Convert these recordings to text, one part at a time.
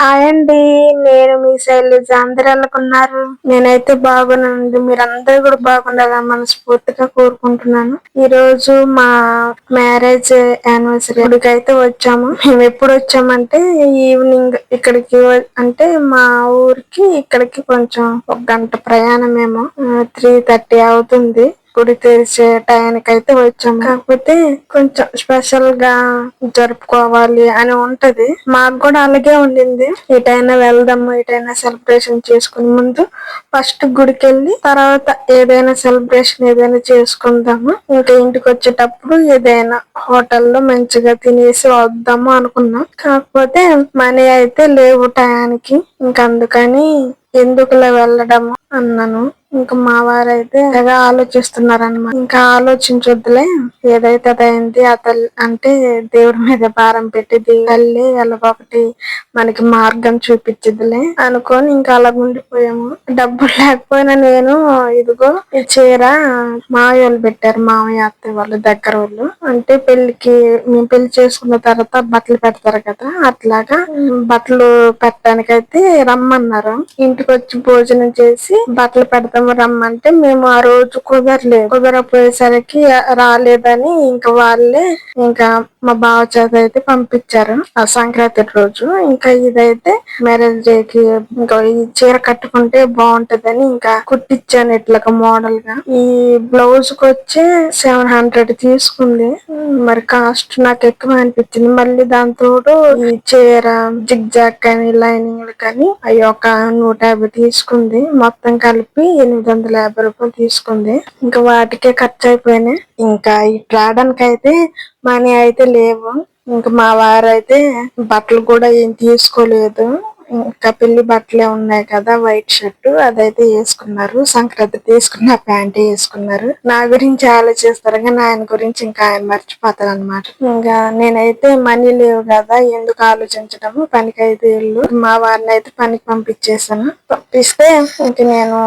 Hi అండి నేను మీ శైలజ. అందరు వెళ్ళకున్నారు నేనైతే బాగున్నానండి. మీరందరూ కూడా బాగుండాలని మనస్ఫూర్తిగా కోరుకుంటున్నాను. ఈ రోజు మా మ్యారేజ్ యానివర్సరీ ఇక్కడికి అయితే వచ్చాము. మేము ఎప్పుడు వచ్చామంటే ఈవినింగ్ ఇక్కడికి అంటే మా ఊరికి ఇక్కడికి కొంచెం ఒక గంట ప్రయాణమేమో త్రీ థర్టీ అవుతుంది. గుడి తెరిచే టయానికి అయితే వచ్చాము కాకపోతే కొంచెం స్పెషల్గా జరుపుకోవాలి అని ఉంటది. మాకు కూడా అలాగే ఉండింది. ఎటైనా వెళ్దాము ఎటైనా సెలబ్రేషన్ చేసుకునే ముందు ఫస్ట్ గుడికి వెళ్ళి తర్వాత ఏదైనా సెలబ్రేషన్ ఏదైనా చేసుకుందాము. ఇంకా ఇంటికి వచ్చేటప్పుడు ఏదైనా హోటల్లో మంచిగా తినేసి వద్దాము అనుకున్నాం. కాకపోతే మనీ అయితే లేవు టయానికి. ఇంకా అందుకని ఎందుకులా వెళ్ళడము అన్నాను. ఇంకా మా వారైతే తెగ ఆలోచిస్తున్నారన్నమాట. ఇంకా ఆలోచించొద్దులే. ఏదైతే అదైంది ఆ తల్లి అంటే దేవుడి మీద భారం పెట్టి తల్లి అలా ఒకటి మనకి మార్గం చూపించదులే అనుకొని ఇంకా అలా ఉండిపోయాము. డబ్బులు లేకపోయినా నేను ఇదిగో ఈ చీర మావయ్య వాళ్ళు పెట్టారు మావయ్య అత్తయ్య వాళ్ళు దగ్గర వాళ్ళు. అంటే పెళ్ళికి మేము పెళ్ళి చేసుకున్న తర్వాత బట్టలు పెడతారు కదా అట్లాగా బట్టలు పెట్టడానికి అయితే రమ్మన్నారు. ఇంటికి వచ్చి భోజనం చేసి బట్టలు రమ్మంటే మేము ఆ రోజు కుదరలేదు. కుదరపోయేసరికి రాలేదని ఇంకా వాళ్ళే ఇంకా మా బావ చేత అయితే పంపించారు ఆ సంక్రాంతి రోజు. ఇంకా ఇదైతే మ్యారేజ్ డే కి ఇంకా ఈ చీర కట్టుకుంటే బాగుంటదని ఇంకా కుట్టించాను ఇట్లాగా మోడల్గా. ఈ బ్లౌజ్కి వచ్చి సెవెన్ హండ్రెడ్ తీసుకుంది. మరి కాస్ట్ నాకు ఎక్కువ అనిపించింది. మళ్ళీ దాంతోడు ఈ చీర జిగ్ జాగ్ కానీ లైనింగ్ కానీ అవి ఒక నూట యాభై తీసుకుంది. మొత్తం కలిపి ఎనిమిది వందల యాభై రూపాయలు తీసుకుంది. ఇంకా వాటికే ఖర్చు అయిపోయినాయి. ఇంకా ఇటు రావడానికి అయితే మనీ అయితే లేవు. ఇంకా మా వారైతే బట్టలు కూడా ఏం తీసుకోలేదు. ఇంకా పెళ్ళి బట్టలే ఉన్నాయి కదా వైట్ షర్ట్ అదైతే వేసుకున్నారు. సంక్రాంతి తీసుకున్న ప్యాంట్ వేసుకున్నారు. నా గురించి ఆలోచిస్తారు కానీ ఆయన గురించి ఇంకా ఆయన మర్చిపోతారు అనమాట ఇంకా నేనైతే మనీ లేవు కదా ఎందుకు ఆలోచించడము పనికి అయితే ఇల్లు మా వారిని అయితే పనికి పంపించేసాను పంపిస్తే ఇంక నేను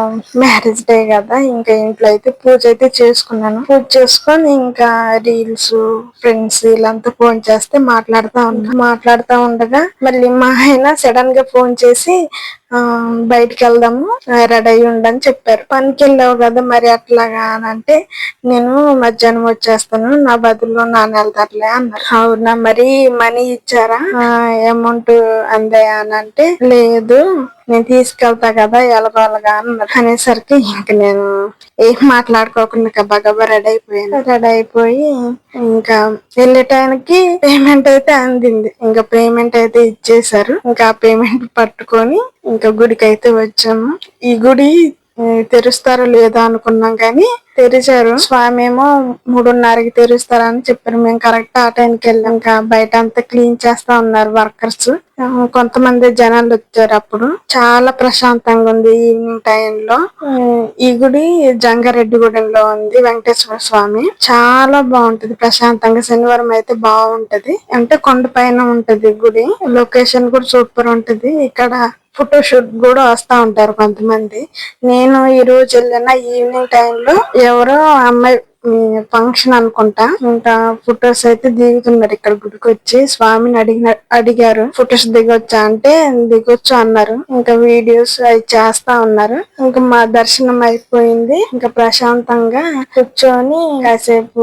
మ్యారేజ్ డే కదా ఇంకా ఇంట్లో అయితే పూజ అయితే చేసుకున్నాను. పూజ చేసుకొని ఇంకా రీల్స్ ఫ్రెండ్స్ వీళ్ళంతా ఫోన్ చేస్తే మాట్లాడుతూ ఉన్నా. మాట్లాడుతూ ఉండగా మళ్ళీ మా ఆయన సడన్గా ఫోన్ చేసి ఆ బయటికి వెళ్దాము రెడీ అయ్యి ఉండని చెప్పారు. పనికి వెళ్ళావు కదా మరి అట్లాగా అని అంటే నేను మధ్యాహ్నం వచ్చేస్తాను నా బదులు నాన్న వెళ్తారులే అన్నారు. అవునా మరి మనీ ఇచ్చారా? అమౌంట్ అందాయా అని అంటే లేదు నేను తీసుకెళ్తా కదా ఎలాగోలాగా అన్నారు. అనేసరికి ఇంక నేను ఏం మాట్లాడుకోకుండా గబా రెడీ అయిపోయాను. రెడీ అయిపోయి ఇంకా వెళ్ళే టైంకి పేమెంట్ అయితే అందింది. ఇంకా పేమెంట్ అయితే ఇచ్చేసారు ఇంకా ఆ పేమెంట్ పట్టుకొని ఇంకా గుడికి అయితే వచ్చాము. ఈ గుడి తెరుస్తారో లేదో అనుకున్నాం కానీ తెరిచారు. స్వామి ఏమో మూడున్నరకి తెరుస్తారని చెప్పారు. మేము కరెక్ట్ ఆ టైంకి వెళ్ళాం. ఇంకా బయట అంతా క్లీన్ చేస్తా ఉన్నారు వర్కర్స్ కొంతమంది జనాలు వచ్చారు అప్పుడు. చాలా ప్రశాంతంగా ఉంది ఈవినింగ్ టైంలో ఈ గుడి జంగారెడ్డి జంగారెడ్డిగూడెంలో ఉంది. వెంకటేశ్వర స్వామి. చాలా బాగుంటది. ప్రశాంతంగా శనివారం అయితే బాగుంటది. అంటే కొండ పైన ఉంటది గుడి. లొకేషన్ కూడా సూపర్ ఉంటది. ఇక్కడ ఫోటో షూట్ కూడా వస్తా ఉంటారు కొంతమంది. నేను ఈ రోజు వెళ్ళిన ఈవినింగ్ టైంలో ఎవరో అమ్మాయి ఫంక్షన్ అనుకుంటా. ఇంకా ఫొటోస్ అయితే దిగుతున్నారు ఇక్కడ గుడికి వచ్చి. స్వామిని అడిగిన అడిగారు. ఫొటోస్ దిగొచ్చా అంటే దిగొచ్చు అన్నారు. ఇంకా వీడియోస్ అవి చేస్తా ఉన్నారు. ఇంకా మా దర్శనం అయిపోయింది. ఇంకా ప్రశాంతంగా కూర్చొని కాసేపు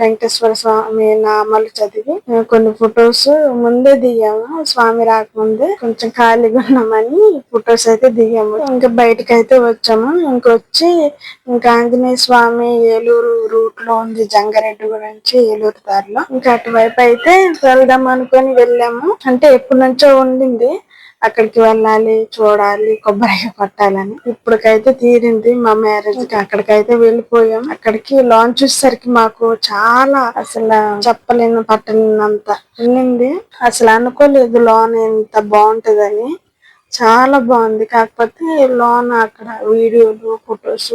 వెంకటేశ్వర స్వామి నామాలు చదివి కొన్ని ఫొటోస్ ముందే దిగాము. స్వామి రాకముందే కొంచెం ఖాళీగా ఉన్నామని ఫొటోస్ అయితే దిగాము. ఇంకా బయటకు అయితే వచ్చాము. ఇంకొచ్చి ఇంకా ఆంజనేయ స్వామి ఏలూరు రూట్లో ఉంది జంగారెడ్డి గురించి ఏలూరు దారిలో. ఇంకా అటువైపు అయితే వెళ్దాం అనుకొని వెళ్ళాము. అంటే ఎప్పటి నుంచో ఉండింది. అక్కడికి వెళ్ళాలి చూడాలి కొబ్బరికాయ కొట్టాలని. ఇప్పటికైతే తీరింది మా మ్యారేజ్. కి అక్కడికైతే వెళ్ళిపోయాం. అక్కడికి లాంచ్ చూసేసరికి మాకు చాలా అసలు చెప్పలేను పట్టలేనంత ఉండింది అసలు అనుకోలేదు లోన్ ఎంత బాగుంటదని. చాలా బాగుంది. కాకపోతే లోన అక్కడ వీడియోలు ఫొటోస్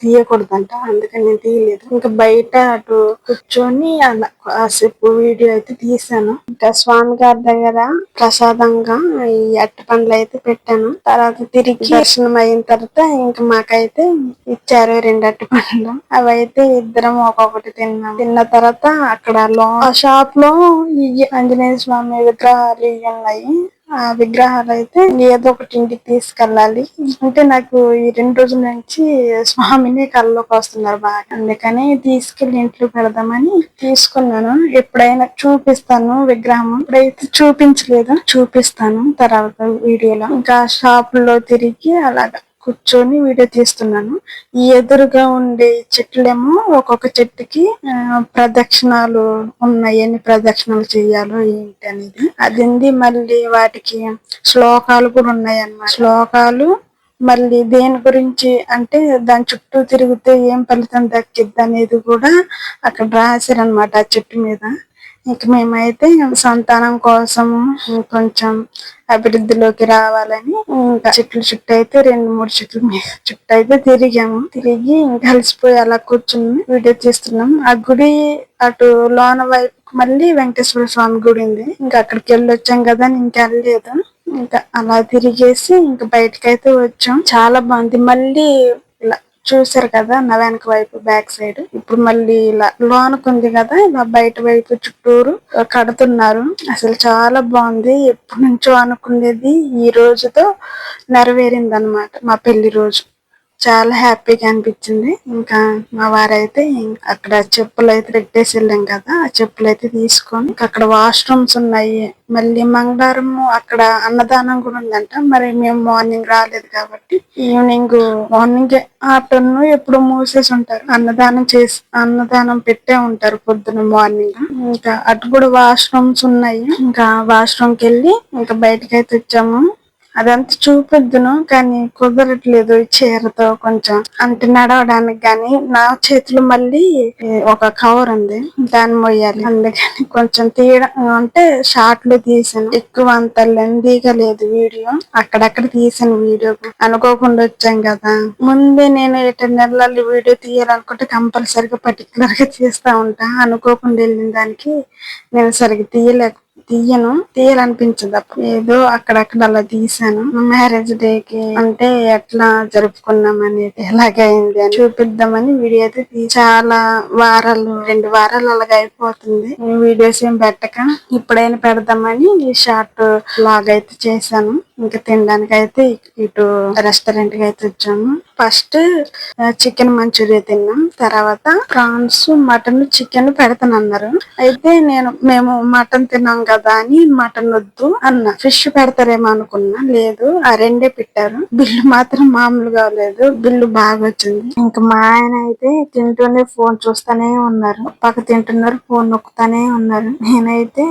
తీయకూడదంట. అందుకని నేను తీయలేదు. ఇంకా బయట అటు కూర్చొని అలా కాసేపు వీడియో అయితే తీసాను. ఇంకా స్వామి గారి దగ్గర ప్రసాదంగా ఈ అట్ట పండ్లు అయితే పెట్టాను. తర్వాత తిరిగి దర్శనం అయిన తర్వాత ఇంకా మాకైతే ఇచ్చారు రెండు అట్టి పండ్లు. అవి అయితే ఇద్దరం ఒక్కొక్కటి తిన్నాం. తిన్న తర్వాత అక్కడ లో షాప్లో ఈ ఆంజనేయ స్వామి విగ్రహాలు ఉన్నాయి ఆ విగ్రహాలు అయితే ఏదో ఒకటి ఇంటికి తీసుకెళ్ళాలి. అంటే నాకు ఈ రెండు రోజుల నుంచి స్వామిని కళ్ళలోకి వస్తున్నారు బాగా. అందుకని తీసుకెళ్ళి ఇంట్లో పెడదామని తీసుకున్నాను. ఎప్పుడైనా చూపిస్తాను విగ్రహం ఇప్పుడైతే చూపించలేదు. చూపిస్తాను తర్వాత వీడియోలో. ఇంకా షాపుల్లో తిరిగి అలాగా కూర్చొని వీడియో తీస్తున్నాను. ఈ ఎదురుగా ఉండే చెట్లేమో ఒక్కొక్క చెట్టుకి ప్రదక్షిణాలు ఉన్నాయి. ఎన్ని ప్రదక్షిణాలు చేయాలో ఏంటి అనేది. అది మళ్ళీ వాటికి శ్లోకాలు కూడా ఉన్నాయి అన్నమాట శ్లోకాలు మళ్ళీ దేని గురించి అంటే దాని చుట్టూ తిరిగితే ఏం ఫలితం దక్కిద్ది అనేది కూడా అక్కడ రాశారనమాట ఆ చెట్టు మీద. ఇక మేమైతే సంతానం కోసము కొంచెం అభివృద్ధిలోకి రావాలని ఇంకా చెట్లు చుట్టూ అయితే రెండు మూడు చెట్లు చుట్టూ అయితే తిరిగాము. తిరిగి ఇంకా కలిసిపోయి అలా కూర్చుని వీడియో తీస్తున్నాం. ఆ గుడి అటు లోన వైపు మళ్ళీ వెంకటేశ్వర స్వామి గుడి ఉంది. ఇంకా అక్కడికి వెళ్ళి వచ్చాం కదా ఇంకా వెళ్ళలేదు. ఇంకా అలా తిరిగేసి ఇంకా బయటకైతే వచ్చాం. చాలా బాగుంది. మళ్ళీ ఇలా చూసారు కదా నా వెనక వైపు బ్యాక్ సైడ్. ఇప్పుడు మళ్ళీ ఇలా లోనుకుంది కదా ఇలా బయట వైపు చుట్టూరు కడుతున్నారు. అసలు చాలా బాగుంది. ఎప్పటి నుంచో అనుకునేది ఈ రోజుతో నెరవేరింది అనమాట మా పెళ్ళి రోజు. చాలా హ్యాపీగా అనిపించింది. ఇంకా మా వారైతే అక్కడ చెప్పులు అయితే పెట్టేసి వెళ్ళాం కదా ఆ చెప్పులు అయితే తీసుకొని అక్కడ వాష్రూమ్స్ ఉన్నాయి. మళ్ళీ మంగళవారం అక్కడ అన్నదానం కూడా ఉందంట. మరి మేము మార్నింగ్ రాలేదు కాబట్టి ఈవినింగ్ మార్నింగ్ ఆఫ్టర్నూన్ ఎప్పుడు మూసేసి ఉంటారు. అన్నదానం చేసి అన్నదానం పెట్టే ఉంటారు పొద్దున మార్నింగ్ ఇంకా అటు కూడా వాష్రూమ్స్ ఉన్నాయి. ఇంకా వాష్రూమ్కి వెళ్ళి ఇంకా బయటకి అయితే వచ్చాము. అదంతా చూపిద్దును కానీ కుదరట్లేదు చీరతో కొంచెం. అంటే నడవడానికి గాని నా చేతులు మళ్ళీ ఒక కవర్ ఉంది దాన్ని మొయ్యాలి. అందుకని కొంచెం తీయడం అంటే షార్ట్లు తీసాను. ఎక్కువ అంత లెందీగా లేదు వీడియో. అక్కడక్కడ తీసాను వీడియో. అనుకోకుండా వచ్చాం కదా. ముందే నేను ఎటు నెలలు వీడియో తీయాలనుకుంటే కంపల్సరిగా పర్టికులర్గా తీస్తా ఉంటా. అనుకోకుండా వెళ్ళిన దానికి నేను సరిగ్గా తీయలేక తీయను. తీయాలనిపించదప్పుడు ఏదో అక్కడక్కడ అలా తీసాను మ్యారేజ్ డే కి అంటే ఎట్లా జరుపుకున్నాం అనేది ఎలాగైంది అని చూపిద్దామని వీడియో అయితే చాలా వారాలు రెండు వారాలు అలాగ అయిపోతుంది. వీడియోస్ ఏం పెట్టక ఇప్పుడైనా పెడదామని షార్ట్ లాగ్ అయితే చేశాను. ఇంకా తినడానికి అయితే ఇటు రెస్టారెంట్కి అయితే వచ్చాము. ఫస్ట్ చికెన్ మంచూరియా తిన్నాం. తర్వాత ప్రాన్స్ మటన్ చికెన్ పెడతానన్నారు. అయితే నేను మేము మటన్ తిన్నాం కదా అని మటన్ వద్దు అన్న. ఫిష్ పెడతారేమో అనుకున్నా. లేదు ఆ రెండే పెట్టారు. బిల్లు మాత్రం మామూలుగా లేదు. బిల్లు బాగా వచ్చింది. ఇంకా మా ఆయన అయితే తింటూనే ఫోన్ చూస్తానే ఉన్నారు. పక్క తింటున్నారు ఫోన్ నొక్కుతానే ఉన్నారు. నేనైతే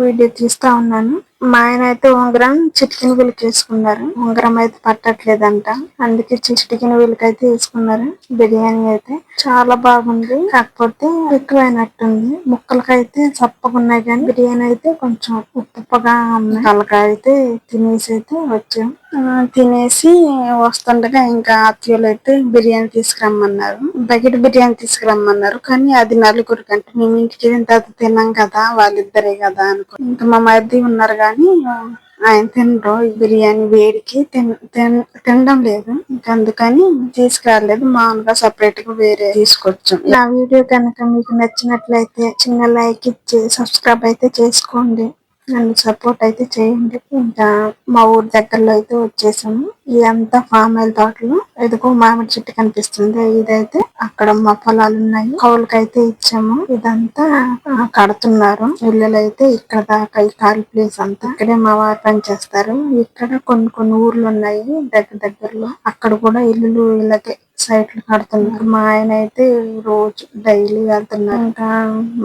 వీడియో తీస్తా ఉన్నాను. మా ఆయన అయితే ఉంగరం చిటికిన వీళ్ళకి వేసుకున్నారు. ఉంగరం అయితే పట్టట్లేదంట. అందుకే చిటికిన వీళ్ళకి అయితే వేసుకున్నారు. బిర్యానీ అయితే చాలా బాగుంది. కాకపోతే ఎక్కువైనట్టుంది. ముక్కలకైతే చప్పకున్నాయి కానీ బిర్యానీ అయితే కొంచెం ఉప్పుగా ఉంది అయితే తినేసి అయితే వచ్చాం. తినేసి వస్తుండగా ఇంకా అత్తయ్యలు అయితే బిర్యానీ తీసుకురమ్మన్నారు. బకెట్ బిర్యానీ తీసుకురమ్మన్నారు. కానీ అది నలుగురు కంటే మేము ఇంటికి వెళ్ళిన తిన్నాం కదా వాళ్ళిద్దరే కదా అనుకో. ఇంకా మా మరిది ఉన్నారు కానీ ఆయన తినరు. బిర్యానీ వేడికి తినడం లేదు. ఇంకా అందుకని తీసుకురాలేదు. మామూలుగా సపరేట్గా వేరే తీసుకొచ్చాం. నా వీడియో కనుక మీకు నచ్చినట్లయితే చిన్న లైక్ ఇచ్చి సబ్స్క్రైబ్ అయితే చేసుకోండి. నన్ను సపోర్ట్ అయితే చేయండి. ఇంకా మా ఊరు దగ్గరలో అయితే వచ్చేసాము. ఇదంతా ఫామ్ ఆయిల్ తోటలు ఎదుగు మామిడి చెట్టు కనిపిస్తుంది. ఇదైతే అక్కడ మా పొలాలు ఉన్నాయి. కౌలుకైతే ఇచ్చాము. ఇదంతా కడుతున్నారు. ఇళ్ళలు అయితే ఇక్కడ దాకా ఈ ఖాళీ ప్లేస్ అంతా. ఇక్కడే మా వారు పనిచేస్తారు. ఇక్కడ కొన్ని కొన్ని ఊర్లు ఉన్నాయి దగ్గర దగ్గరలో. అక్కడ కూడా ఇల్లులు ఇలాగే సైట్లు కడుతున్నారు. మా ఆయన అయితే రోజు డైలీ వెళ్తున్నారు. ఇంకా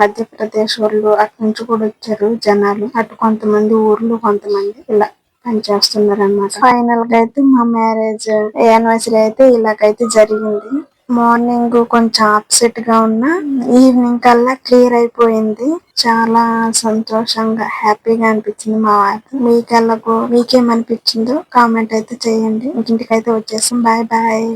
మధ్యప్రదేశ్ వాళ్ళు అటు నుంచి కూడా వచ్చారు జనాలు. అటు కొంతమంది ఊర్లు కొంతమంది ఇలా పని చేస్తున్నారు అనమాట ఫైనల్గా అయితే మా మ్యారేజ్ యానివర్సరీ అయితే ఇలాగైతే జరిగింది. మార్నింగ్ కొంచెం అప్సెట్గా ఉన్నా ఈవినింగ్ కల్లా క్లియర్ అయిపోయింది. చాలా సంతోషంగా హ్యాపీగా అనిపించింది మా వారికి. మీకెళ్ళకు మీకేమనిపించిందో కామెంట్ అయితే చేయండి. ఇంటికైతే వచ్చేసాం బాయ్ బాయ్